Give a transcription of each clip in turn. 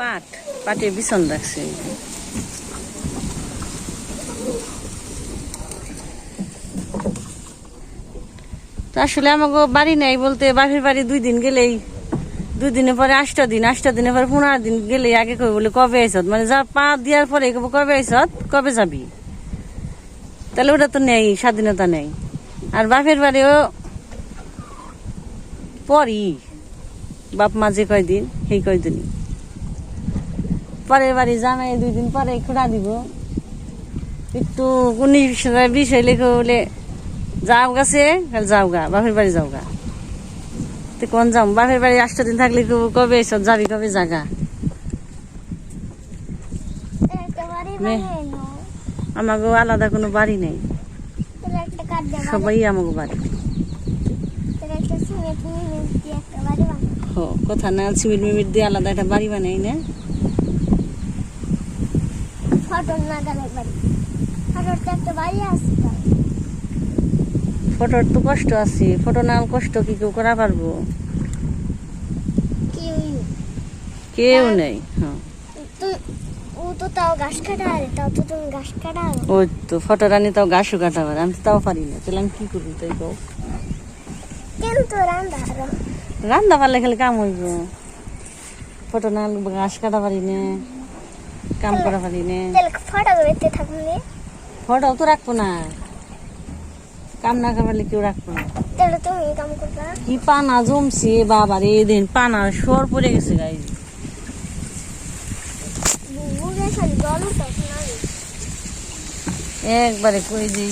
পাট। পাটে আসলে আমাকে বাড়ি নাই বলতে বাপের বাড়ি দুই দিন গেলেই, দুই দিনের পরে আটটা দিন, আটটা দিনের পরে পনেরো দিন গেলে আগে কই বলে কবে আইসত? মানে যা পা দেওয়ার পরে কবে কবে আইসত, কবে যাবি? তাহলে ওটা তো নেই, স্বাধীনতা নেই। আর বাপের বাড়িও পরই। বাপ মা যে কয়দিন, সেই কয়দিনই। পরের বাড়ি জামাই দুই দিন পরে খুঁড়া দিব। একটু উনিশ হাজার বিশ হইলে বলে যাও গাছে যাও গা বাপের বাড়ি যাও গা। তো কোন যাও বাপের বাড়ি আটটা দিন থাকলে কবে এসব যাবি কবে জাগা? আমাকে আলাদা কোনো বাড়ি নেই। সবাই আমাকে বাড়ি। কথা না সিমেন্ট মিমিট দিয়ে আলাদা একটা বাড়ি বানাই না। ফটোর নাগালের বাড়ি। ফটোর তো একটা বাড়ি আছে। ফটোর তো কষ্ট আছে। ফটো না কষ্ট কি কেউ করা পারব? কেউ নেই। হ্যাঁ। ও তো তাও ঘাস কাটা আরে তাও তো তুমি ঘাস কাটা। ওই তো ফটো রানি তাও কাটা পারে। আমি তো তাও পারি না। তাহলে আমি কি করব তাই কও? রান্না পারলে খালি কাম হইব। ফটো না ঘাস কাটা পারি না। কাম করা পারি না। ফটো তো রাখব না। কাম না করলে কেউ রাখব না। কি পানা জমছে বাবা রে দিন পানা সর পড়ে গেছে গাই। একবারে কই যে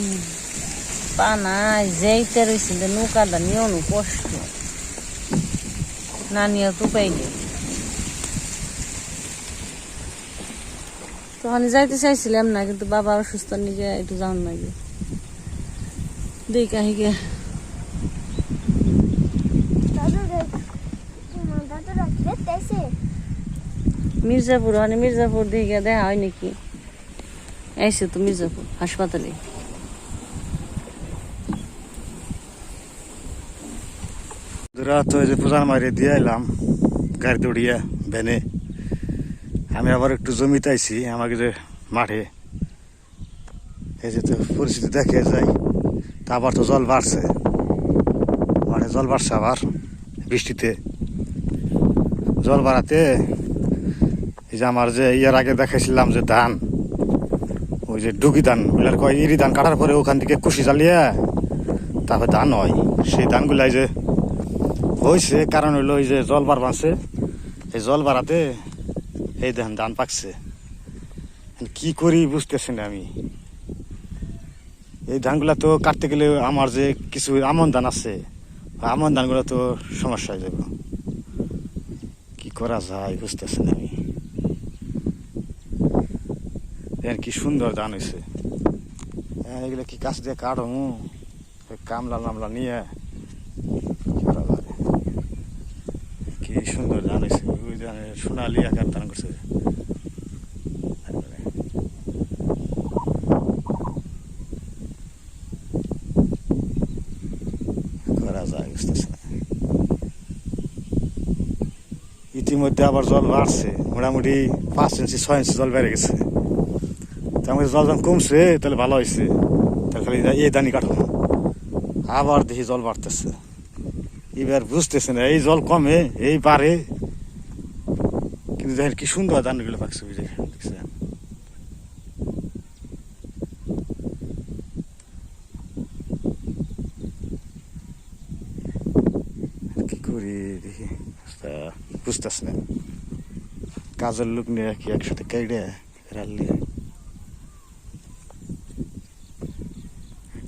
পানায় যেইতে রয়েছিল নৌকাটা নিয়েও কষ্ট। না নিয়ে তো পাইলে তখন যাইতে চাইছিলাম না, কিন্তু বাবা অসুস্থ, নিজে একটু যাওয়ার নাকি দেখে এসে মির্জাপুর মানে মির্জাপুর দিকে দেখা হয় নাকি? এসে তো মির্জাপুর, হাসপাতালে। রাত ওই যে পূজার মারি দিয়ে এলাম গাড়ি দৌড়িয়ে, ভ্যানে। আমি আবার একটু জমিতে আইছি আমাকে যে মাঠে। এই যে তো পরিস্থিতি দেখে যাই, তা আবার তো জল বাড়ছে। মাঠে জল বাড়ছে আবার বৃষ্টিতে। জল বাড়াতে এই যে আমার যে ইয়ার আগে দেখাইছিলাম যে ধান, ওই যে ডুগি ধান ওগুলার কয় ইরি ধান কাটার পরে ওখান থেকে কুশি জ্বালিয়ে, তারপরে ধান হয়। সেই ধানগুলাই যে হয়েছে কারণ হইল ওই যে জল বার বাঁধছে এই জল বাড়াতে এই ধান ধান পাকছে। কি করি বুঝতেছি না আমি। এই ধানগুলা তো কাটতে গেলে আমার যে কিছু আমন ধান আছে আমন ধানগুলো তো সমস্যা হয়ে যাবে। কি করা যায় বুঝতেছি না আমি। কি সুন্দর ধান হয়েছে এগুলো কি কাছ দিয়ে কাটো কামলা নামলা নিয়ে? কি সুন্দর ধান হয়েছে ওই ধানে সোনালি আকার ধান করছে। ইতিমধ্যে আবার জল বাড়ছে, মোটামুটি পাঁচ ইঞ্চি, ছয় ইঞ্চি জল বেড়ে গেছে। মধ্যে জল যখন কমছে, তাহলে ভালো হয়েছে। তাহলে খালি এই দানি কাটবো আবার দেখি জল বাড়তেছে। এবার বুঝতেছে না এই জল কমে, এই বাড়ে কিন্তু দেখেন কি সুন্দর ধানগুলো পাকছে বুঝে দেখছেন? কি করি দেখি তা না কাজের লোক নিয়ে কি একসাথে কেটে রাখলে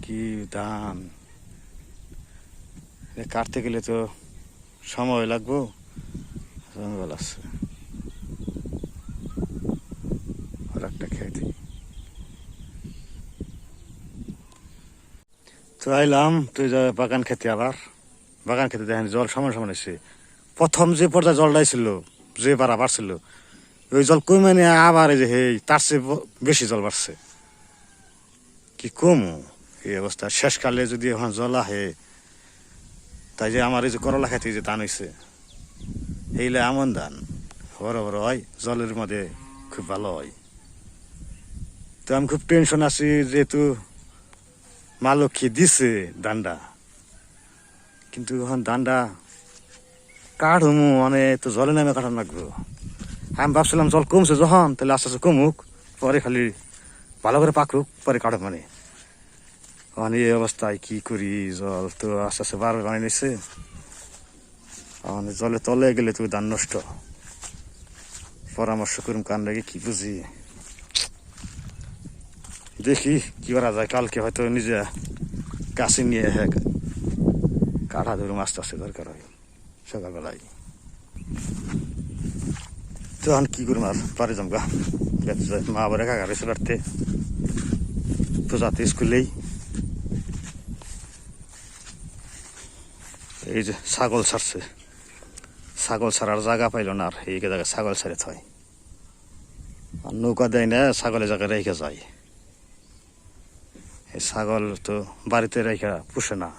কি ধান কাটতে গেলে তো সময় লাগবো? জঙ্গল আছে। একটা খেতে। তো আইলাম তুই বাগান খেতে আবার। বাগান খেতে দেখেন, জল সমান সমান হয়েছে প্রথম যে পর্যায়ে জলটা ছিল যে বাড়া বাড়ছিল ওই জল কমে নিয়ে আবার এই যে হেই, তার চেয়ে বেশি জল বাড়ছে। কি কম? এই অবস্থা। শেষকালে যদি এখন জল আহে, তাই যে আমার এই যে করলা খেতে যে ধান হয়েছে এইলে আমন ধান। বড় বড় হয়, জলের মধ্যে খুব ভালো হয়। তো আমি খুব টেনশন আছি যেহেতু মা লক্ষ্মী দিছে দান্ডা কিন্তু এখন দান্ডা কাঠমু মানে তো জলে নামে কাটান লাগবো। আমি ভাবছিলাম জল কমছে যখন, তাহলে আস্তে আস্তে কমুক, পরে খালি ভালো করে পাকুক পরে কাটক মানে এখন এই অবস্থায় কি করি, জল তো আস্তে আস্তে বারবার বানিয়ে নিচ্ছে এখন জলে তলে গেলে তো ধান নষ্ট। পরামর্শ করুন কান রেখে কি বুঝি। দেখি কি করা যায়। কালকে হয়তো নিজে কাছে নিয়ে হ্যাঁ কাঠা ধরুন মাছ আস্তে দরকার হয় সকালবেলায়। তো এখন কি করুন আর? পারে জমগা মা আবার একা গাড়ি চলাতে পূজাতে স্কুলেই। এই যে ছাগল ছাড়ছে। ছাগল ছাড়ার জায়গা পাইল না আর এই জায়গায় ছাগল ছেড়ে থয় আর নৌকা দেয় না, ছাগলের জায়গায় রেখে যায়। ছাগল তো বাড়িতে রেখে পুষে না।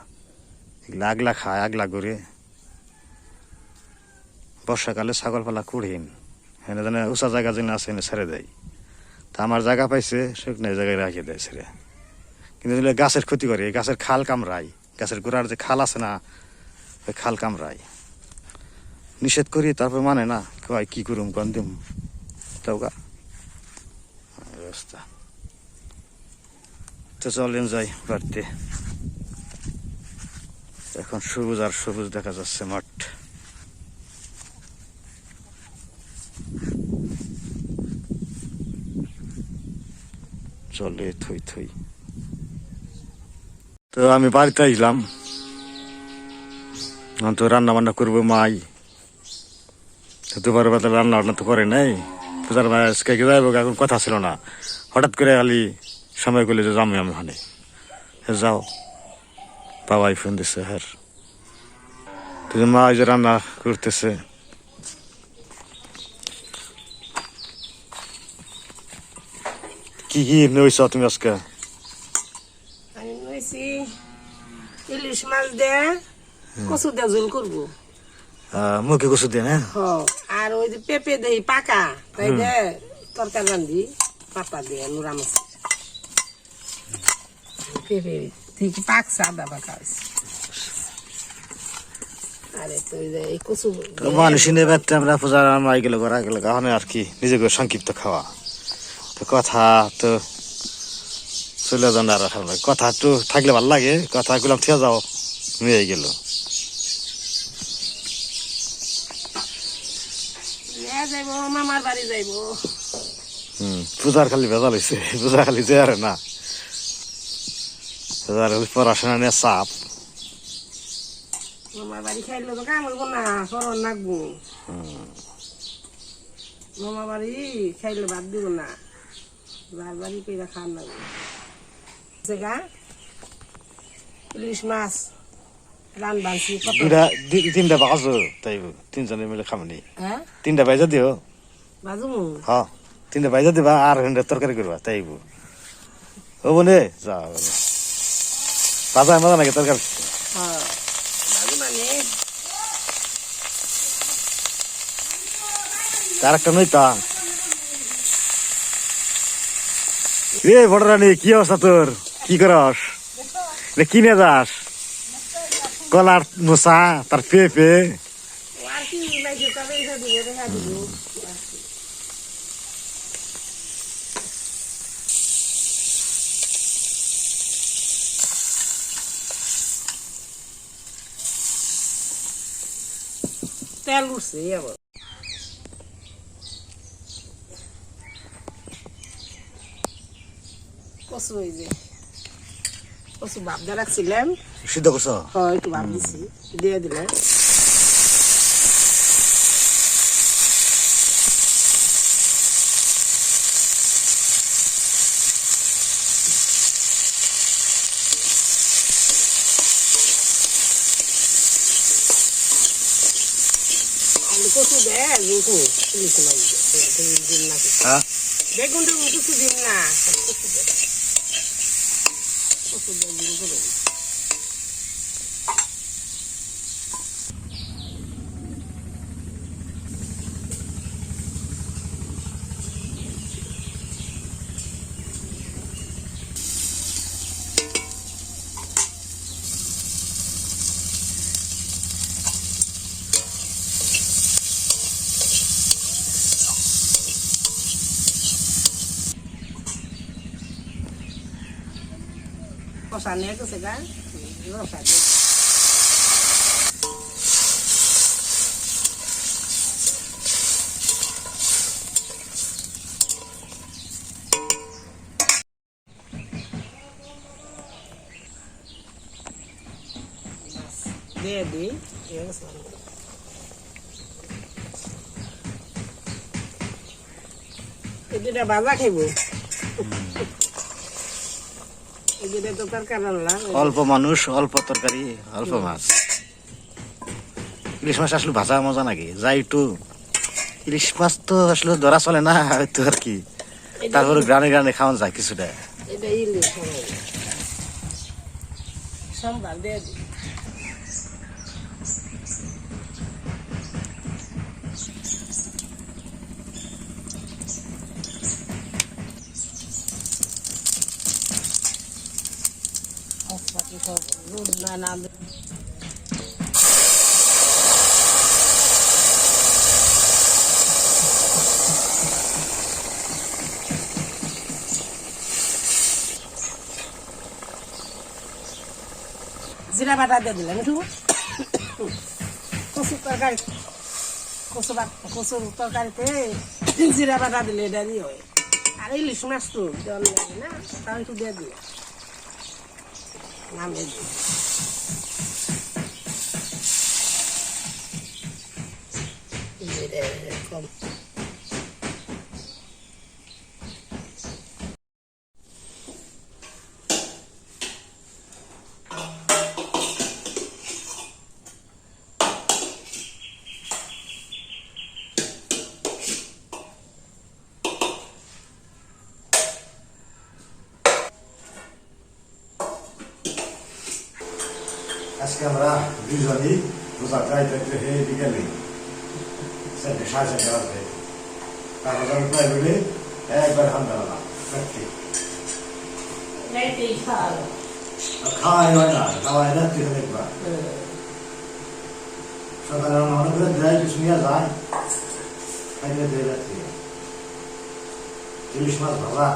এগুলো আগলা খায় আগলা করে। বর্ষাকালে ছাগল পালা কুড়িন। এনে জানে উঁচা জায়গা যেন আছে, এনে ছেড়ে দেয়। তা আমার জায়গা পাইছে শুকনো জায়গায় রাখে দেয় ছেড়ে। কিন্তু গাছের ক্ষতি করে গাছের খাল কামড়ায়। গাছের গোড়ার যে খাল আছে না, ওই খাল কামড়ায়। নিষেধ করি, তারপর মানে না, কয় কি করুম, কন দিম? তাও গা এই অবস্থা। তো চলেন যাই বাড়তে এখন সবুজ আর সবুজ দেখা যাচ্ছে মাঠ। চলে থই থই। তো আমি বাড়িতে আসলাম তো রান্না বান্না করব মাই। দুবার বেলা রান্না বান্না তো করে নাই। পূজার মায় আজকে যাইব? এখন কথা ছিল না। হঠাৎ করে খালি সময় করলে যে যাব আমি ওখানে হে যাও বাবাই ফোন দিছে হ্যার তো যে মা যে রান্না করতেছে। কি কি নইছ তুমি আজকে? আমি নইছি ইলিশ মাছ দিয়ে কচু দিয়ে ঝোল করব। মুখে কষু দিয়ে না? আর ওই যে পেঁপে দেই পাকা তাই দে তরকারি রান্ধি পাতা দিয়ে নুরা মাছ। পেঁপে পাকছে আদা পাকা তো তো আমরা করা কারণে আর কি নিজেকে সংক্ষিপ্ত খাওয়া তো কথা তো চলে যান আর কথা একটু থাকলে ভালো লাগে কথা গুলাম থেকে যাও নিয়ে গেল পূজার খালি ভেজাল হয়েছে পূজা খালি যে আরে না খালি পড়াশোনা নিয়ে চাপ। মামার বাড়ি খাইলে তো কাম করব না সরণ নাকবো মামার বাড়ি খাইলে বাদ দিব না। বার বাড়ি কইরা খান লাগবো জায়গা? ইলিশ মাছ রান বানছি দুটা তিনটা বাজো তাই তিনজনে মিলে খামনি। হ্যাঁ? তিনটা বাইজা দিও। বাজুমু হ তিনটা বাইজা দিবা আর তরকারি করবা তাইব ও বনে যা হ্যাঁ বাজু মানে তার একটা নইতা রে বড় রানী কি অবস্থা তোর? কি করস? রে কিনে যাস? কলার মোসা তার পেঁপে। আর কি লাগে তবে এটা দিব রেখা দিব তেল উঠছে আবার। কচু এই যে কচু ভাব দিয়ে রাখছিলাম সিদ্ধ করছ? হয় একটু ভাব দিছি দিয়ে দিলাম। কচু দে দেখুন ইলিশ মাছ দিন না হ্যাঁ বেগুন টেগুন দিন না। কচু দে কচু দিন কষা নিয়ে গেছে গা রসা দিয়ে দিই দুটা বাজা খাইব এই দুটা তো তরকারি আনলাম অল্প মানুষ অল্প তরকারি অল্প মাছ। ইলিশ মাছ আসলে ভাজা মজা নাকি? যাই একটু। ইলিশ মাছ তো আসলে ধরা চলে না হয়তো আর কি। তারপরে গ্রানে গ্রানে খাওয়ান যায় কিছুটা। সব রোদ না না জিরা বাটা দিয়ে দিলাম একটু কচুর তরকারি কচু কচুর তরকারিতে জিরা বাটা দিলে এটা দিয়ে হয়। আর ইলিশ মাছ তো দেওয়ার লাগে না? তাও একটু দিয়ে দিলাম নামিয়ে দিই জিরে আজকে আমরা দুজনই রোজা যাই থাকতে হে বিকেলে চারটে সাড়ে চারটে বাজবে তারপর আমি প্রাইভেটে একবার হান দাঁড়ালাম এইটাই খাওয়াই হয় না খাওয়াই রাত্রি হলে একবার সকালে মনে করে দেয় কিছু নিয়ে যায় খাইলে দেয় রাত্রি ইলিশ মাছ ভাজা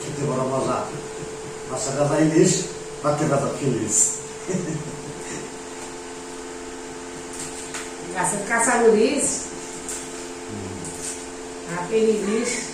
খেতে বড় মজা a chegar na igreja, vai ter nada feliz. Caça, caça a feliz. A feliz.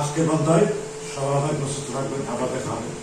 আজকে বন্ধায় সবাই প্রস্তুত থাকবেন খাবার খাবেন